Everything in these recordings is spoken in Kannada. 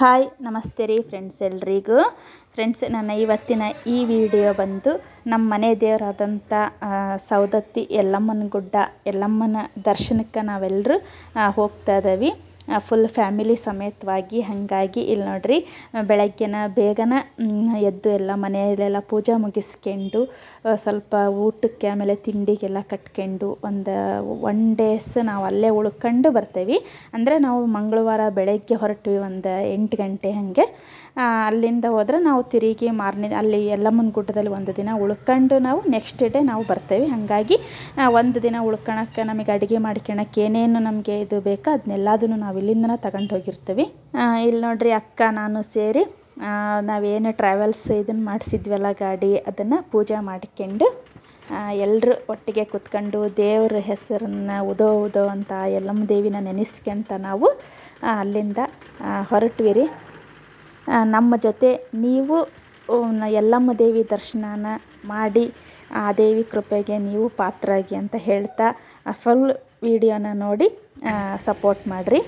ಹಾಯ್, ನಮಸ್ತೆ ರೀ ಫ್ರೆಂಡ್ಸ್ ಎಲ್ರಿಗೂ. ಫ್ರೆಂಡ್ಸ್ ನನ್ನ ಇವತ್ತಿನ ಈ ವಿಡಿಯೋ ಬಂದು ನಮ್ಮ ಮನೆ ದೇವರಾದಂಥ ಸೌದತ್ತಿ ಯಲ್ಲಮ್ಮನ ಗುಡ್ಡ, ಯಲ್ಲಮ್ಮನ ದರ್ಶನಕ್ಕೆ ನಾವೆಲ್ಲರೂ ಹೋಗ್ತಾ ಇದ್ದೀವಿ ಫುಲ್ ಫ್ಯಾಮಿಲಿ ಸಮೇತವಾಗಿ ಹಾಗಾಗಿ ಇಲ್ಲಿ ನೋಡ್ರಿ ಬೆಳಗ್ಗೆನ ಬೇಗನೆ ಎದ್ದು ಎಲ್ಲ ಮನೆಯಲ್ಲೆಲ್ಲ ಪೂಜೆ ಮುಗಿಸ್ಕೊಂಡು ಸ್ವಲ್ಪ ಊಟಕ್ಕೆ ಆಮೇಲೆ ತಿಂಡಿಗೆಲ್ಲ ಕಟ್ಕೊಂಡು ಒಂದು ಒನ್ ಡೇಸ್ ನಾವು ಅಲ್ಲೇ ಉಳ್ಕೊಂಡು ಬರ್ತೇವೆ. ಅಂದರೆ ನಾವು ಮಂಗಳವಾರ ಬೆಳಗ್ಗೆ ಹೊರಟ್ವಿ ಒಂದು ಎಂಟು ಗಂಟೆ ಹಾಗೆ. ಅಲ್ಲಿಂದ ಹೋದ್ರೆ ನಾವು ತಿರುಗಿ ಮಾರನೇ, ಅಲ್ಲಿ ಯಲ್ಲಮ್ಮನ ಗುಡ್ಡದಲ್ಲಿ ಒಂದು ದಿನ ಉಳ್ಕೊಂಡು ನಾವು ನೆಕ್ಸ್ಟ್ ಡೇ ನಾವು ಬರ್ತೇವೆ. ಹಾಗಾಗಿ ಒಂದು ದಿನ ಉಳ್ಕೊಳಕ್ಕೆ ನಮಗೆ ಅಡುಗೆ ಮಾಡ್ಕೊಳಕ್ಕೆ ಏನೇನು ನಮಗೆ ಇದು ಬೇಕೋ ಅದನ್ನೆಲ್ಲದನ್ನು ನಾವು ಇಲ್ಲಿಂದನೇ ತಗೊಂಡು ಹೋಗಿರ್ತೀವಿ. ಇಲ್ಲಿ ನೋಡ್ರಿ ಅಕ್ಕ, ನಾನು ಸೇರಿ ನಾವೇನು ಟ್ರಾವೆಲ್ಸ್ ಇದನ್ನು ಮಾಡಿಸಿದ್ವಲ್ಲ ಗಾಡಿ, ಅದನ್ನು ಪೂಜೆ ಮಾಡಿಕೊಂಡು ಎಲ್ಲರೂ ಒಟ್ಟಿಗೆ ಕೂತ್ಕೊಂಡು ದೇವ್ರ ಹೆಸರನ್ನು ಉದೋ ಉದೋ ಅಂತ ಯಲ್ಲಮ್ಮ ದೇವಿನ ನೆನೆಸ್ಕೊಂತ ನಾವು ಅಲ್ಲಿಂದ ಹೊರಟ್ವಿ ರೀ ನಮ್ಮ ಜೊತೆ ನೀವು ಯಲ್ಲಮ್ಮ ದೇವಿ ದರ್ಶನನ ಮಾಡಿ, ಆ ದೇವಿ ಕೃಪೆಗೆ ನೀವು ಪಾತ್ರರಾಗಿ ಅಂತ ಹೇಳ್ತಾ ಫುಲ್ ವಿಡಿಯೋನ ನೋಡಿ ಸಪೋರ್ಟ್ ಮಾಡಿರಿ.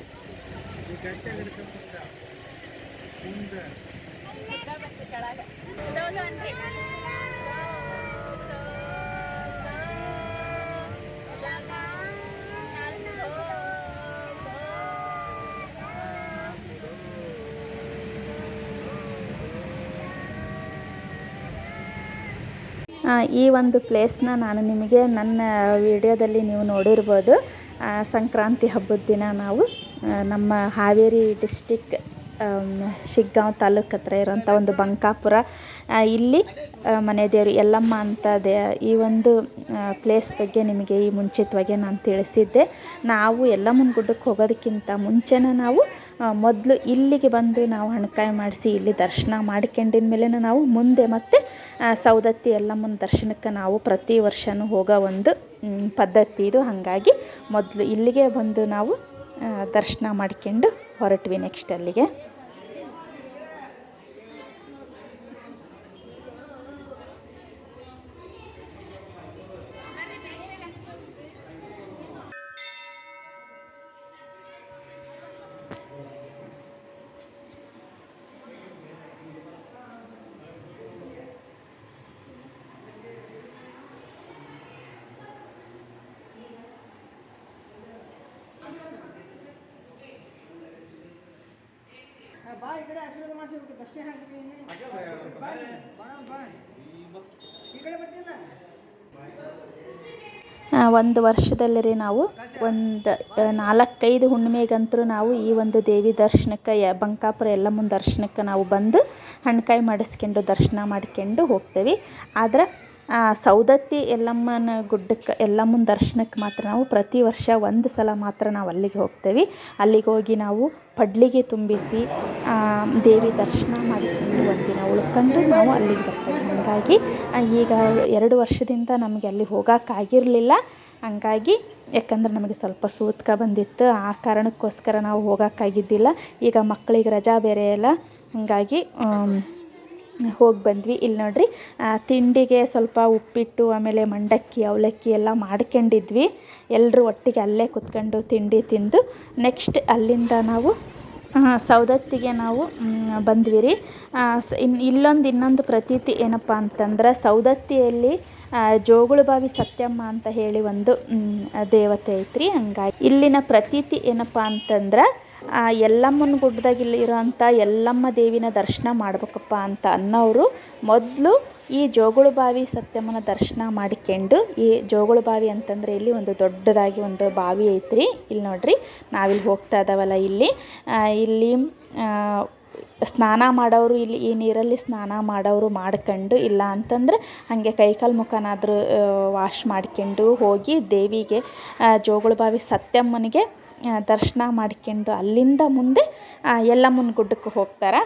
ಈ ಒಂದು ಪ್ಲೇಸ್ನ ನಾನು ನಿಮಗೆ ನನ್ನ ವಿಡಿಯೋದಲ್ಲಿ ನೀವು ನೋಡಿರ್ಬೋದು. ಸಂಕ್ರಾಂತಿ ಹಬ್ಬದ ದಿನ ನಾವು ನಮ್ಮ ಹಾವೇರಿ ಡಿಸ್ಟಿಕ್ ಶಿಗ್ಗಾಂವ್ ತಾಲೂಕು ಹತ್ರ ಇರೋಂಥ ಒಂದು ಬಂಕಾಪುರ ಇಲ್ಲಿ ಮನೆ ದೇವರು ಯಲ್ಲಮ್ಮ ಅಂತ ದೇ, ಈ ಒಂದು ಪ್ಲೇಸ್ ಬಗ್ಗೆ ನಿಮಗೆ ಈ ಮುಂಚಿತವಾಗಿ ನಾನು ತಿಳಿಸಿದ್ದೆ. ನಾವು ಯಲ್ಲಮ್ಮನ ಗುಡ್ಡಕ್ಕೆ ಹೋಗೋದಕ್ಕಿಂತ ಮುಂಚೆನೇ ನಾವು ಮೊದಲು ಇಲ್ಲಿಗೆ ಬಂದು ನಾವು ಹಣ್ಕಾಯಿ ಮಾಡಿಸಿ ಇಲ್ಲಿ ದರ್ಶನ ಮಾಡ್ಕೊಂಡಿದ ಮೇಲೆ ನಾವು ಮುಂದೆ ಮತ್ತೆ ಸೌದತ್ತಿ ಎಲ್ಲಮ್ಮನ ದರ್ಶನಕ್ಕೆ ನಾವು ಪ್ರತಿ ವರ್ಷವೂ ಹೋಗೋ ಒಂದು ಪದ್ಧತಿ ಇದು. ಹಾಗಾಗಿ ಮೊದಲು ಇಲ್ಲಿಗೆ ಬಂದು ನಾವು ದರ್ಶನ ಮಾಡ್ಕೊಂಡು ಹೊರಟ್ವಿ ನೆಕ್ಸ್ಟ್ ಅಲ್ಲಿಗೆ. ಬಾ ಈ ಕಡೆ ಆಶೀರ್ವಾದ ಅಷ್ಟೇ ಹಾಕ್ತೀನಿ ಈ ಕಡೆ ಒಂದು ವರ್ಷದಲ್ಲಿ ರೀ ನಾವು ಒಂದು ನಾಲ್ಕೈದು ಹುಣ್ಣಿಮೆಗಂತೂ ನಾವು ಈ ಒಂದು ದೇವಿ ದರ್ಶನಕ್ಕೆ, ಯ, ಬಂಕಾಪುರ ಯಲ್ಲಮ್ಮನ ದರ್ಶನಕ್ಕೆ ನಾವು ಬಂದು ಹಣ್ಕಾಯಿ ಮಾಡಿಸ್ಕೊಂಡು ದರ್ಶನ ಮಾಡ್ಕೊಂಡು ಹೋಗ್ತೇವೆ. ಆದ್ರೆ ಸೌದತ್ತಿ ಎಲ್ಲಮ್ಮನ ಗುಡ್ಡಕ್ಕೆ ಎಲ್ಲಮ್ಮನ ದರ್ಶನಕ್ಕೆ ಮಾತ್ರ ನಾವು ಪ್ರತಿ ವರ್ಷ ಒಂದು ಸಲ ಮಾತ್ರ ನಾವು ಅಲ್ಲಿಗೆ ಹೋಗ್ತೇವೆ. ಅಲ್ಲಿಗೆ ಹೋಗಿ ನಾವು ಪಡ್ಲಿಗೆ ತುಂಬಿಸಿ ದೇವಿ ದರ್ಶನ ಮಾಡಿಕೊಂಡು ಒಂದಿನ ಉಳ್ಕೊಂಡು ನಾವು ಅಲ್ಲಿಗೆ ಬರ್ತೇವೆ. ಹಾಗಾಗಿ ಈಗ ಎರಡು ವರ್ಷದಿಂದ ನಮಗೆ ಅಲ್ಲಿ ಹೋಗೋಕ್ಕಾಗಿರಲಿಲ್ಲ ಹಂಗಾಗಿ, ಯಾಕಂದ್ರೆ ನಮಗೆ ಸ್ವಲ್ಪ ಸೂತ್ಕ ಬಂದಿತ್ತು. ಆ ಕಾರಣಕ್ಕೋಸ್ಕರ ನಾವು ಹೋಗೋಕ್ಕಾಗಿದ್ದಿಲ್ಲ ಈಗ ಮಕ್ಕಳಿಗೆ ರಜಾ ಬೇರೆ ಎಲ್ಲ ಹಾಗಾಗಿ ಹೋಗಿ ಬಂದ್ವಿ. ಇಲ್ಲಿ ನೋಡಿರಿ ತಿಂಡಿಗೆ ಸ್ವಲ್ಪ ಉಪ್ಪಿಟ್ಟು, ಆಮೇಲೆ ಮಂಡಕ್ಕಿ, ಅವಲಕ್ಕಿ ಎಲ್ಲ ಮಾಡ್ಕೊಂಡಿದ್ವಿ. ಎಲ್ಲರೂ ಒಟ್ಟಿಗೆ ಅಲ್ಲೇ ಕುತ್ಕೊಂಡು ತಿಂಡಿ ತಿಂದು, ನೆಕ್ಸ್ಟ್ ಅಲ್ಲಿಂದ ನಾವು ಸೌದತ್ತಿಗೆ ನಾವು ಬಂದ್ವಿ ರೀ. ಇನ್ನು ಇಲ್ಲೊಂದು ಇನ್ನೊಂದು ಪ್ರತೀತಿ ಏನಪ್ಪ ಅಂತಂದ್ರೆ ಸೌದತ್ತಿಯಲ್ಲಿ ಜೋಗುಳಬಾವಿ ಸತ್ಯಮ್ಮ ಅಂತ ಹೇಳಿ ಒಂದು ದೇವತೆ ಐತ್ರಿ, ಹಂಗಾಗಿ ಇಲ್ಲಿನ ಪ್ರತೀತಿ ಏನಪ್ಪ ಅಂತಂದ್ರೆ ಯಲ್ಲಮ್ಮನ ಗುಡ್ಡದಾಗ ಇಲ್ಲಿ ಇರೋಂಥ ಯಲ್ಲಮ್ಮ ದೇವಿನ ದರ್ಶನ ಮಾಡ್ಬೇಕಪ್ಪ ಅಂತ ಅನ್ನೋರು ಮೊದಲು ಈ ಜೋಗುಳಬಾವಿ ಸತ್ಯಮ್ಮನ ದರ್ಶನ ಮಾಡಿಕೊಂಡು ಈ ಜೋಗುಳಬಾವಿ ಅಂತಂದರೆ ಇಲ್ಲಿ ಒಂದು ದೊಡ್ಡದಾಗಿ ಒಂದು ಬಾವಿ ಐತ್ರಿ. ಇಲ್ಲಿ ನೋಡ್ರಿ, ನಾವಿಲ್ಲಿ ಹೋಗ್ತಾ ಇದ್ದಾವಲ್ಲ ಇಲ್ಲಿ. ಇಲ್ಲಿ ಸ್ನಾನ ಮಾಡೋರು ಇಲ್ಲಿ ಈ ನೀರಲ್ಲಿ ಸ್ನಾನ ಮಾಡೋರು ಮಾಡ್ಕೊಂಡು ಇಲ್ಲ ಅಂತಂದ್ರೆ ಹಾಗೆ ಕೈಕಾಲು ಮುಖನಾದರೂ ವಾಶ್ ಮಾಡ್ಕೊಂಡು ಹೋಗಿ ದೇವಿಗೆ ಜೋಗುಳಬಾವಿ ಸತ್ಯಮ್ಮನಿಗೆ ದರ್ಶನ ಮಾಡ್ಕೊಂಡು ಅಲ್ಲಿಂದ ಮುಂದೆ ಯಲ್ಲಮ್ಮನ ಗುಡ್ಡಕ್ಕೆ ಹೋಗ್ತಾರೆ?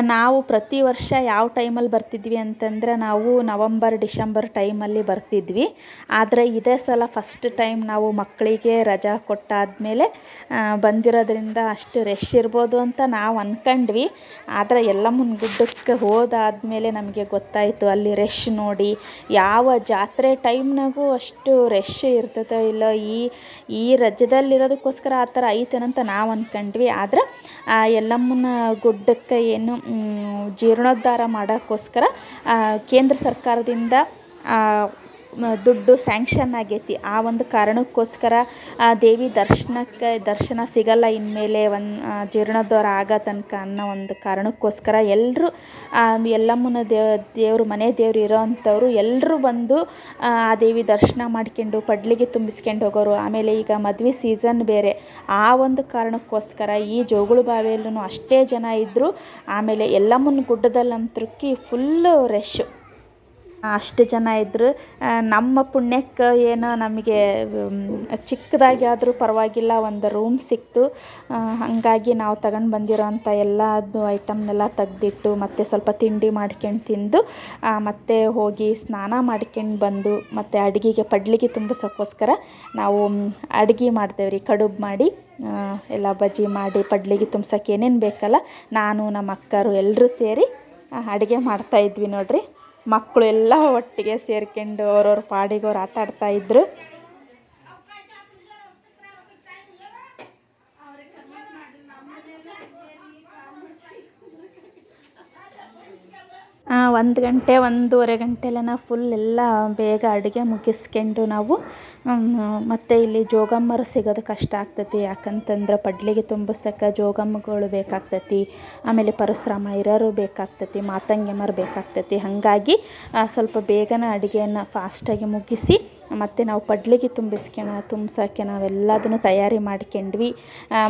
ನಾವು ಪ್ರತಿ ವರ್ಷ ಯಾವ ಟೈಮಲ್ಲಿ ಬರ್ತಿದ್ವಿ ಅಂತಂದರೆ ನಾವು ನವಂಬರ್, ಡಿಸೆಂಬರ್ ಟೈಮಲ್ಲಿ ಬರ್ತಿದ್ವಿ. ಆದರೆ ಇದೇ ಸಲ ಫಸ್ಟ್ ಟೈಮ್ ನಾವು ಮಕ್ಕಳಿಗೆ ರಜಾ ಕೊಟ್ಟಾದಮೇಲೆ ಬಂದಿರೋದ್ರಿಂದ ಅಷ್ಟು ರಶ್ ಇರ್ಬೋದು ಅಂತ ನಾವು ಅಂದ್ಕೊಂಡ್ವಿ ಆದರೆ ಎಲ್ಲಮ್ಮನ ಗುಡ್ಡಕ್ಕೆ ಹೋದಾದಮೇಲೆ ನಮಗೆ ಗೊತ್ತಾಯಿತು, ಅಲ್ಲಿ ರಶ್ ನೋಡಿ ಯಾವ ಜಾತ್ರೆ ಟೈಮ್ನಾಗೂ ಅಷ್ಟು ರಶ್ ಇರ್ತದೋ ಇಲ್ಲೋ, ಈ ಈ ರಜದಲ್ಲಿರೋದಕ್ಕೋಸ್ಕರ ಆ ಥರ ಐತೇನಂತ ನಾವು ಅಂದ್ಕೊಂಡ್ವಿ ಆದರೆ, ಆ, ಯಲ್ಲಮ್ಮನ ಗುಡ್ಡಕ್ಕೆ ಏನು ಜೀರ್ಣೋದ್ಧಾರ ಮಾಡೋಕ್ಕೋಸ್ಕರ ಕೇಂದ್ರ ಸರ್ಕಾರದಿಂದ ದುಡ್ಡು ಸ್ಯಾಂಕ್ಷನ್ ಆಗೈತಿ. ಆ ಒಂದು ಕಾರಣಕ್ಕೋಸ್ಕರ ಆ ದೇವಿ ದರ್ಶನಕ್ಕೆ, ದರ್ಶನ ಸಿಗಲ್ಲ ಇನ್ಮೇಲೆ ಒಂದು ಜೀರ್ಣೋದ್ಧಾರ ಆಗೋ ತನಕ ಅನ್ನೋ ಒಂದು ಕಾರಣಕ್ಕೋಸ್ಕರ ಎಲ್ಲರೂ ಎಲ್ಲಮ್ಮನ ದೇವ, ದೇವರು, ಮನೆ ದೇವ್ರು ಇರೋ ಅಂಥವ್ರು ಎಲ್ಲರೂ ಬಂದು, ಆ ದೇವಿ ದರ್ಶನ ಮಾಡ್ಕೊಂಡು, ಪಡ್ಲಿಗೆ ತುಂಬಿಸ್ಕೊಂಡು ಹೋಗೋರು. ಆಮೇಲೆ ಈಗ ಮದುವೆ ಸೀಸನ್ ಬೇರೆ. ಆ ಒಂದು ಕಾರಣಕ್ಕೋಸ್ಕರ ಈ ಜೋಗುಳು ಬಾವಿಯಲ್ಲೂ ಅಷ್ಟೇ ಜನ ಇದ್ದರು ಆಮೇಲೆ ಎಲ್ಲಮ್ಮನ ಗುಡ್ಡದಲ್ಲಂತೃಕ್ಕಿ ಫುಲ್ಲು ರಶ್ಶು ಅಷ್ಟು ಜನ ಇದ್ದರು ನಮ್ಮ ಪುಣ್ಯಕ್ಕೆ ಏನೋ ನಮಗೆ ಚಿಕ್ಕದಾಗಿ ಆದರೂ ಪರವಾಗಿಲ್ಲ, ಒಂದು ರೂಮ್ ಸಿಕ್ತು. ಹಾಗಾಗಿ ನಾವು ತಗೊಂಡು ಬಂದಿರೋಂಥ ಎಲ್ಲದು ಐಟಮ್ನೆಲ್ಲ ತೆಗ್ದಿಟ್ಟು, ಮತ್ತು ಸ್ವಲ್ಪ ತಿಂಡಿ ಮಾಡ್ಕೊಂಡು ತಿಂದು ಮತ್ತೆ ಹೋಗಿ ಸ್ನಾನ ಮಾಡ್ಕೊಂಡು ಬಂದು, ಮತ್ತು ಅಡುಗೆಗೆ ಪಡ್ಲಿಗೆ ತುಂಬಿಸೋಕ್ಕೋಸ್ಕರ ನಾವು ಅಡುಗೆ ಮಾಡ್ತೇವೆ ರೀ ಕಡುಬು ಮಾಡಿ ಎಲ್ಲ ಬಜ್ಜಿ ಮಾಡಿ ಪಡ್ಲಿಗೆ ತುಂಬ್ಸೋಕೆ ಏನೇನು ಬೇಕಲ್ಲ, ನಾನು ನಮ್ಮ ಅಕ್ಕರು ಎಲ್ಲರೂ ಸೇರಿ ಅಡುಗೆ ಮಾಡ್ತಾಯಿದ್ವಿ ನೋಡ್ರಿ. ಮಕ್ಕಳು ಎಲ್ಲ ಒಟ್ಟಿಗೆ ಸೇರ್ಕೊಂಡು ಅವ್ರವ್ರ ಪಾಡಿಗೆ ಅವ್ರು ಆಟ ಆಡ್ತಾಯಿದ್ರು ಒಂದು ಗಂಟೆ, ಒಂದೂವರೆ ಗಂಟೆಲೆನ ಫುಲ್ ಎಲ್ಲ ಬೇಗ ಅಡುಗೆ ಮುಗಿಸ್ಕೊಂಡು ನಾವು ಮತ್ತು ಇಲ್ಲಿ ಜೋಗಮ್ಮರು ಸಿಗೋದು ಕಷ್ಟ ಆಗ್ತೈತಿ. ಯಾಕಂತಂದ್ರೆ ಪಡ್ಲಿಗೆ ತುಂಬಿಸಕ್ಕೆ ಜೋಗಮ್ಮಗಳು ಬೇಕಾಗ್ತೈತಿ. ಆಮೇಲೆ ಪರಶುರಾಮ ಇರೋರು ಬೇಕಾಗ್ತೈತಿ ಮಾತಂಗಿಯಮ್ಮರು ಬೇಕಾಗ್ತೈತಿ. ಹಾಗಾಗಿ ಸ್ವಲ್ಪ ಬೇಗನೆ ಅಡುಗೆಯನ್ನು ಫಾಸ್ಟಾಗಿ ಮುಗಿಸಿ ಮತ್ತು ನಾವು ಪಡ್ಲಿಗೆ ತುಂಬಿಸ್ಕೊಳ ತುಂಬ್ಸೋಕ್ಕೆ ನಾವೆಲ್ಲದನ್ನು ತಯಾರಿ ಮಾಡ್ಕೊಂಡ್ವಿ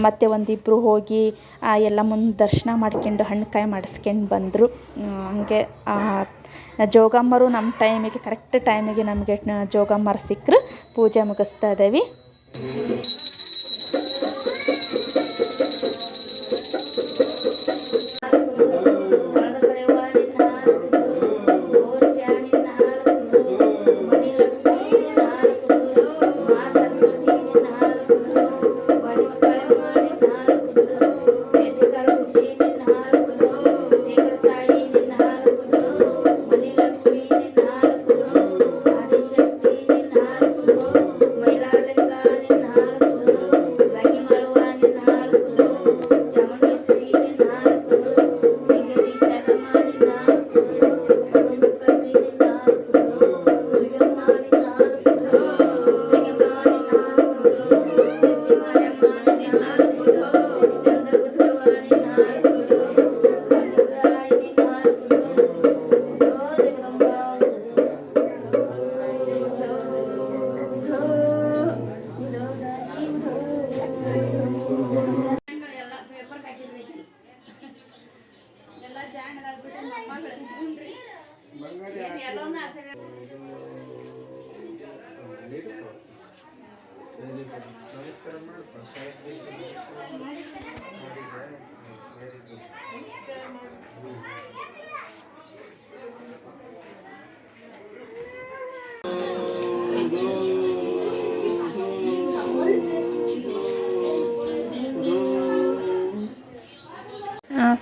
ಮತ್ತು ಒಂದಿಬ್ಬರು ಹೋಗಿ ಎಲ್ಲ ಮುಂದೆ ದರ್ಶನ ಮಾಡ್ಕೊಂಡು ಕಾಯಿ ಮಾಡಿಸ್ಕೊಂಡು ಬಂದರು. ಹಂಗೆ ಜೋಗಮ್ಮರು ನಮ್ಮ ಟೈಮಿಗೆ, ಕರೆಕ್ಟ್ ಟೈಮಿಗೆ ನಮಗೆ ಜೋಗಮ್ಮರು ಸಿಕ್ಕರು ಪೂಜೆ ಮುಗಿಸ್ತಾ ಇದ್ದೀವಿ ನಮಸ್ಕಾರ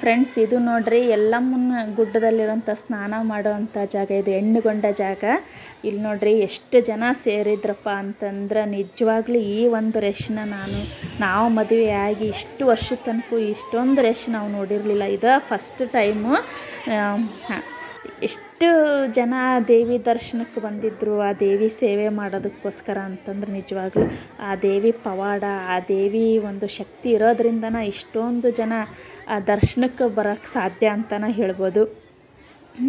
ಫ್ರೆಂಡ್ಸ್ ಇದು ನೋಡ್ರಿ ಎಲ್ಲಮ್ಮನ ಗುಡ್ಡದಲ್ಲಿರುವಂಥ ಸ್ನಾನ ಮಾಡುವಂಥ ಜಾಗ ಇದು, ಹೆಣ್ಣುಗೊಂಡ ಜಾಗ. ಇಲ್ಲಿ ನೋಡ್ರಿ, ಎಷ್ಟು ಜನ ಸೇರಿದ್ರಪ್ಪ ಅಂತಂದ್ರೆ ನಿಜವಾಗ್ಲೂ ಈ ಒಂದು ರಶ್ನ ನಾನು, ನಾವು ಮದುವೆ ಆಗಿ ಇಷ್ಟು ವರ್ಷದ ತನಕ ಇಷ್ಟೊಂದು ರಶ್ ನಾವು ನೋಡಿರಲಿಲ್ಲ. ಇದು ಫಸ್ಟ್ ಟೈಮು ಎಷ್ಟು ಜನ ದೇವಿ ದರ್ಶನಕ್ಕೆ ಬಂದಿದ್ದರು ಆ ದೇವಿ ಸೇವೆ ಮಾಡೋದಕ್ಕೋಸ್ಕರ ಅಂತಂದ್ರೆ ನಿಜವಾಗ್ಲೂ ಆ ದೇವಿ ಪವಾಡ, ಆ ದೇವಿ ಒಂದು ಶಕ್ತಿ ಇರೋದ್ರಿಂದನೇ ಇಷ್ಟೊಂದು ಜನ ಆ ದರ್ಶನಕ್ಕೆ ಬರೋಕ್ಕೆ ಸಾಧ್ಯ ಅಂತಲೇ ಹೇಳ್ಬೋದು.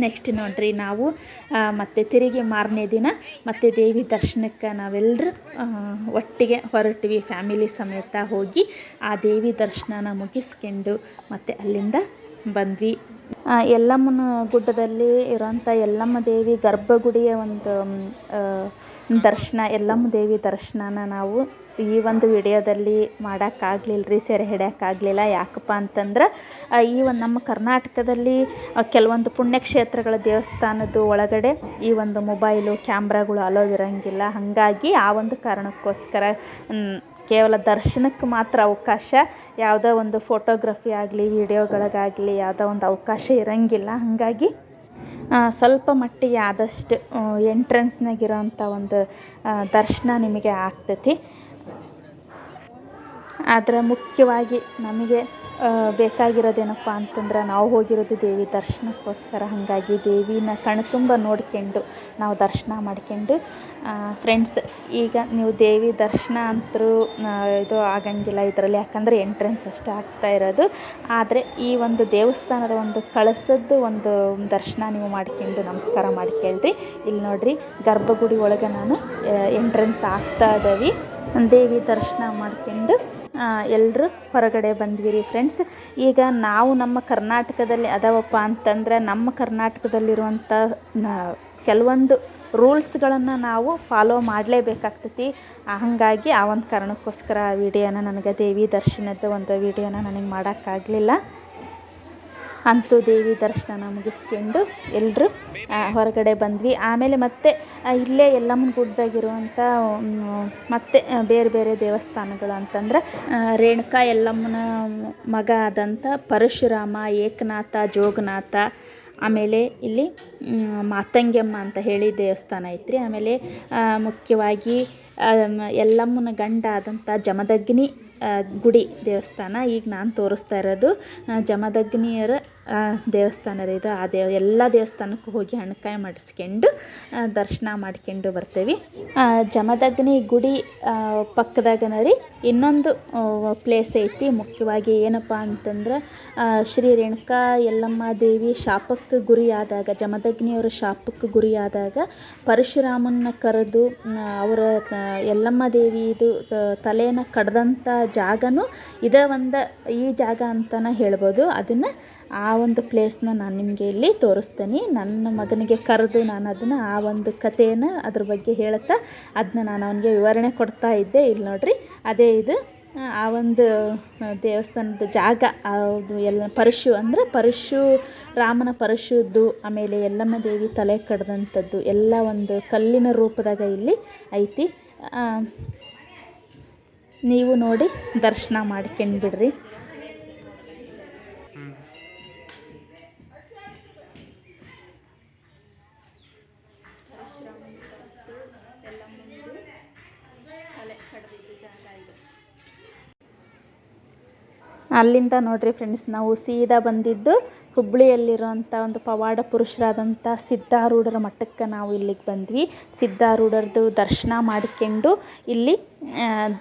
ನೆಕ್ಸ್ಟ್ ನೋಡ್ರಿ, ನಾವು ಮತ್ತೆ ತಿರುಗಿ ಮಾರನೇ ದಿನ ಮತ್ತೆ ದೇವಿ ದರ್ಶನಕ್ಕೆ ನಾವೆಲ್ಲರೂ ಒಟ್ಟಿಗೆ ಹೊರಟ್ವಿ, ಫ್ಯಾಮಿಲಿ ಸಮೇತ ಹೋಗಿ ಆ ದೇವಿ ದರ್ಶನನ ಮುಗಿಸ್ಕೊಂಡು ಮತ್ತೆ ಅಲ್ಲಿಂದ ಬಂದ್ವಿ. ಯಲ್ಲಮ್ಮನ ಗುಡ್ಡದಲ್ಲಿ ಇರೋಂಥ ಯಲ್ಲಮ್ಮ ದೇವಿ ಗರ್ಭಗುಡಿಯ ಒಂದು ದರ್ಶನ, ಯಲ್ಲಮ್ಮ ದೇವಿ ದರ್ಶನನ ನಾವು ಈ ಒಂದು ವಿಡಿಯೋದಲ್ಲಿ ಮಾಡೋಕ್ಕಾಗಲಿಲ್ಲ ರೀ ಸೆರೆ ಹಿಡಿಯೋಕ್ಕಾಗಲಿಲ್ಲ. ಯಾಕಪ್ಪ ಅಂತಂದ್ರೆ ಈ ಒಂದು ನಮ್ಮ ಕರ್ನಾಟಕದಲ್ಲಿ ಕೆಲವೊಂದು ಪುಣ್ಯಕ್ಷೇತ್ರಗಳ ದೇವಸ್ಥಾನದ ಒಳಗಡೆ ಈ ಒಂದು ಮೊಬೈಲು, ಕ್ಯಾಮ್ರಾಗಳು ಅಲೋ ಇರೋಂಗಿಲ್ಲ. ಹಾಗಾಗಿ ಆ ಒಂದು ಕಾರಣಕ್ಕೋಸ್ಕರ ಕೇವಲ ದರ್ಶನಕ್ಕೆ ಮಾತ್ರ ಅವಕಾಶ, ಯಾವುದೋ ಒಂದು ಫೋಟೋಗ್ರಫಿ ಆಗಲಿ ವಿಡಿಯೋಗಳಿಗಾಗಲಿ ಯಾವುದೋ ಒಂದು ಅವಕಾಶ ಇರೋಂಗಿಲ್ಲ. ಹಾಗಾಗಿ ಸ್ವಲ್ಪ ಮಟ್ಟಿಗೆ ಆದಷ್ಟು ಎಂಟ್ರೆನ್ಸ್ನಾಗಿರೋಂಥ ಒಂದು ದರ್ಶನ ನಿಮಗೆ ಆಗ್ತೈತಿ. ಆದರೆ ಮುಖ್ಯವಾಗಿ ನಮಗೆ ಬೇಕಾಗಿರೋದೇನಪ್ಪ ಅಂತಂದ್ರೆ ನಾವು ಹೋಗಿರೋದು ದೇವಿ ದರ್ಶನಕ್ಕೋಸ್ಕರ. ಹಾಗಾಗಿ ದೇವಿನ ಕಣ್ತುಂಬ ನೋಡ್ಕೊಂಡು ನಾವು ದರ್ಶನ ಮಾಡ್ಕೊಂಡು ಫ್ರೆಂಡ್ಸ್ ಈಗ ನೀವು ದೇವಿ ದರ್ಶನ ಅಂತರೂ ಇದು ಆಗಂಗಿಲ್ಲ ಇದರಲ್ಲಿ. ಯಾಕಂದರೆ ಎಂಟ್ರೆನ್ಸ್ ಅಷ್ಟೇ ಆಗ್ತಾ ಇರೋದು. ಆದರೆ ಈ ಒಂದು ದೇವಸ್ಥಾನದ ಒಂದು ಕಳಸದ್ದು ಒಂದು ದರ್ಶನ ನೀವು ಮಾಡ್ಕೊಂಡು ನಮಸ್ಕಾರ ಮಾಡ್ಕೊಳ್ರಿ. ಇಲ್ಲಿ ನೋಡ್ರಿ ಗರ್ಭಗುಡಿ ಒಳಗೆ ನಾನು ಎಂಟ್ರೆನ್ಸ್ ಆಗ್ತಾ ಇದ್ದೀವಿ ದೇವಿ ದರ್ಶನ ಮಾಡ್ಕೊಂಡು ಎಲ್ಲರೂ ಹೊರಗಡೆ ಬಂದ್ವಿ ರೀ ಫ್ರೆಂಡ್ಸ್ ಈಗ ನಾವು ನಮ್ಮ ಕರ್ನಾಟಕದಲ್ಲಿ ಅದಾವಪ್ಪ ಅಂತಂದ್ರೆ ನಮ್ಮ ಕರ್ನಾಟಕದಲ್ಲಿರುವಂಥ ಕೆಲವೊಂದು ರೂಲ್ಸ್ಗಳನ್ನು ನಾವು ಫಾಲೋ ಮಾಡಲೇಬೇಕಾಗ್ತೈತಿ. ಹಾಗಾಗಿ ಆ ಒಂದು ಕಾರಣಕ್ಕೋಸ್ಕರ ಆ ವಿಡಿಯೋನ ನನಗೆ ದೇವಿ ದರ್ಶನದ ಒಂದು ವಿಡಿಯೋನ ನನಗೆ ಮಾಡೋಕ್ಕಾಗಲಿಲ್ಲ. ಅಂತೂ ದೇವಿ ದರ್ಶನ ಮುಗಿಸ್ಕೊಂಡು ಎಲ್ಲರೂ ಹೊರಗಡೆ ಬಂದ್ವಿ. ಆಮೇಲೆ ಮತ್ತೆ ಇಲ್ಲೇ ಯಲ್ಲಮ್ಮನ ಗುಡ್ಡದಾಗಿರುವಂಥ ಮತ್ತೆ ಬೇರೆ ಬೇರೆ ದೇವಸ್ಥಾನಗಳು ಅಂತಂದ್ರೆ ರೇಣುಕಾ ಯಲ್ಲಮ್ಮನ ಮಗ ಆದಂಥ ಪರಶುರಾಮ, ಏಕನಾಥ, ಜೋಗನಾಥ, ಆಮೇಲೆ ಇಲ್ಲಿ ಮಾತಂಗಿಯಮ್ಮ ಅಂತ ಹೇಳಿ ದೇವಸ್ಥಾನ ಐತ್ರಿ. ಆಮೇಲೆ ಮುಖ್ಯವಾಗಿ ಎಲ್ಲಮ್ಮನ ಗಂಡ ಆದಂಥ ಜಮದಗ್ನಿ ಗುಡಿ ದೇವಸ್ಥಾನ. ಈಗ ನಾನು ತೋರಿಸ್ತಾ ಇರೋದು ಜಮದಗ್ನಿಯರ ದೇವಸ್ಥಾನ ರೀ ಇದು. ಆ ದೇವ, ಎಲ್ಲ ದೇವಸ್ಥಾನಕ್ಕೂ ಹೋಗಿ ಹಣ್ಕಾಯಿ ಮಾಡಿಸ್ಕೊಂಡು ದರ್ಶನ ಮಾಡ್ಕೊಂಡು ಬರ್ತೇವೆ. ಜಮದಗ್ನಿ ಗುಡಿ ಪಕ್ಕದಾಗನ ರೀ ಇನ್ನೊಂದು ಪ್ಲೇಸ್ ಐತಿ. ಮುಖ್ಯವಾಗಿ ಏನಪ್ಪ ಅಂತಂದ್ರೆ ಶ್ರೀ ರೇಣುಕಾ ಯಲ್ಲಮ್ಮ ದೇವಿ ಶಾಪಕ್ಕೆ ಗುರಿಯಾದಾಗ ಜಮದಗ್ನಿಯವರ ಶಾಪಕ್ಕೆ ಗುರಿಯಾದಾಗ ಪರಶುರಾಮನ ಕರೆದು ಅವರ ಯಲ್ಲಮ್ಮ ದೇವಿದು ತಲೆಯನ್ನು ಕಡ್ದಂಥ ಜಾಗನೂ ಇದೇ ಒಂದು ಈ ಜಾಗ ಅಂತಲೇ ಹೇಳ್ಬೋದು. ಅದನ್ನು ಆ ಒಂದು ಪ್ಲೇಸ್ನ ನಾನು ನಿಮಗೆ ಇಲ್ಲಿ ತೋರಿಸ್ತೇನೆ. ನನ್ನ ಮಗನಿಗೆ ಕರೆದು ನಾನು ಅದನ್ನು ಆ ಒಂದು ಕಥೆಯನ್ನು ಅದ್ರ ಬಗ್ಗೆ ಹೇಳುತ್ತಾ ಅದನ್ನ ನಾನು ಅವನಿಗೆ ವಿವರಣೆ ಕೊಡ್ತಾ ಇದ್ದೆ. ಇಲ್ಲಿ ನೋಡ್ರಿ, ಅದೇ ಇದು. ಆ ಒಂದು ದೇವಸ್ಥಾನದ ಜಾಗ ಅದು ಎಲ್ಲ ಪರಶು, ಅಂದರೆ ಪರಶು, ರಾಮನ ಪರಶುದ್ದು, ಆಮೇಲೆ ಯಲ್ಲಮ್ಮ ದೇವಿ ತಲೆ ಕಡ್ದಂಥದ್ದು, ಎಲ್ಲ ಒಂದು ಕಲ್ಲಿನ ರೂಪದಾಗ ಇಲ್ಲಿ ಐತಿ. ನೀವು ನೋಡಿ ದರ್ಶನ ಮಾಡ್ಕೊಂಡು ಬಿಡ್ರಿ. ಅಲ್ಲಿಂದ ನೋಡ್ರಿ ಫ್ರೆಂಡ್ಸ್ ನಾವು ಸೀದಾ ಬಂದಿದ್ದು ಹುಬ್ಬಳ್ಳಿಯಲ್ಲಿರುವಂಥ ಒಂದು ಪವಾಡ ಪುರುಷರಾದಂಥ ಸಿದ್ಧಾರೂಢರ ಮಠಕ್ಕೆ ನಾವು ಇಲ್ಲಿಗೆ ಬಂದ್ವಿ. ಸಿದ್ಧಾರೂಢರದು ದರ್ಶನ ಮಾಡ್ಕೊಂಡು ಇಲ್ಲಿ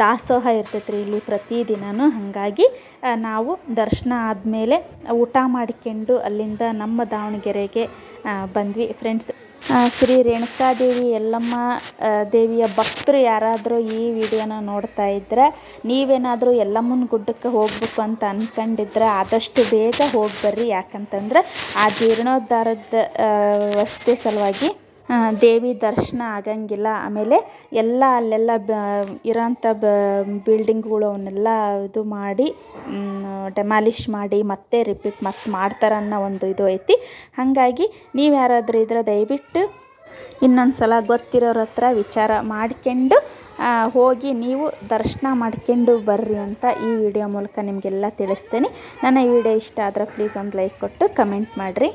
ದಾಸೋಹ ಇರ್ತೈತೆ ರೀ ಇಲ್ಲಿ ಪ್ರತಿದಿನನೂ. ಹಾಗಾಗಿ ನಾವು ದರ್ಶನ ಆದಮೇಲೆ ಊಟ ಮಾಡ್ಕೊಂಡು ಅಲ್ಲಿಂದ ನಮ್ಮ ದಾವಣಗೆರೆಗೆ ಬಂದ್ವಿ. ಫ್ರೆಂಡ್ಸ್ ಶ್ರೀ ರೇಣುಕಾದೇವಿ ಯಲ್ಲಮ್ಮ ದೇವಿಯ ಭಕ್ತರು ಯಾರಾದರೂ ಈ ವಿಡಿಯೋನ ನೋಡ್ತಾ ಇದ್ದರೆ ನೀವೇನಾದರೂ ಯಲ್ಲಮ್ಮನ ಗುಡ್ಡಕ್ಕೆ ಹೋಗ್ಬೇಕು ಅಂತ ಅಂದ್ಕೊಂಡಿದ್ರೆ ಆದಷ್ಟು ಬೇಗ ಹೋಗಿ ಬರ್ರಿ ಯಾಕಂತಂದ್ರೆ ಆ ಜೀರ್ಣೋದ್ಧಾರದ ವಸ್ತು ಸಲುವಾಗಿ ದೇವಿ ದರ್ಶನ ಆಗಂಗಿಲ್ಲ. ಆಮೇಲೆ ಎಲ್ಲ ಅಲ್ಲೆಲ್ಲ ಬ, ಇರೋಂಥ ಬ ಬಿಲ್ಡಿಂಗ್ಗಳು ಅವನ್ನೆಲ್ಲ ಇದು ಮಾಡಿ ಡೆಮಾಲಿಷ್ ಮಾಡಿ, ಮತ್ತೆ ರಿಪೀಟ್ ಮತ್ತೆ ಮಾಡ್ತಾರೆ ಅನ್ನೋ ಒಂದು ಇದು ಐತಿ. ಹಾಗಾಗಿ ನೀವು ಯಾರಾದರೂ ಇದ್ರೆ ದಯವಿಟ್ಟು ಇನ್ನೊಂದು ಸಲ ಗೊತ್ತಿರೋರ ಹತ್ರ ವಿಚಾರ ಮಾಡ್ಕೊಂಡು ಹೋಗಿ ನೀವು ದರ್ಶನ ಮಾಡ್ಕೊಂಡು ಬರ್ರಿ ಅಂತ ಈ ವಿಡಿಯೋ ಮೂಲಕ ನಿಮಗೆಲ್ಲ ತಿಳಿಸ್ತೇನೆ. ನನ್ನ ಈ ವಿಡಿಯೋ ಇಷ್ಟ ಆದರೆ ಪ್ಲೀಸ್ ಒಂದು ಲೈಕ್ ಕೊಟ್ಟು ಕಮೆಂಟ್ ಮಾಡಿರಿ.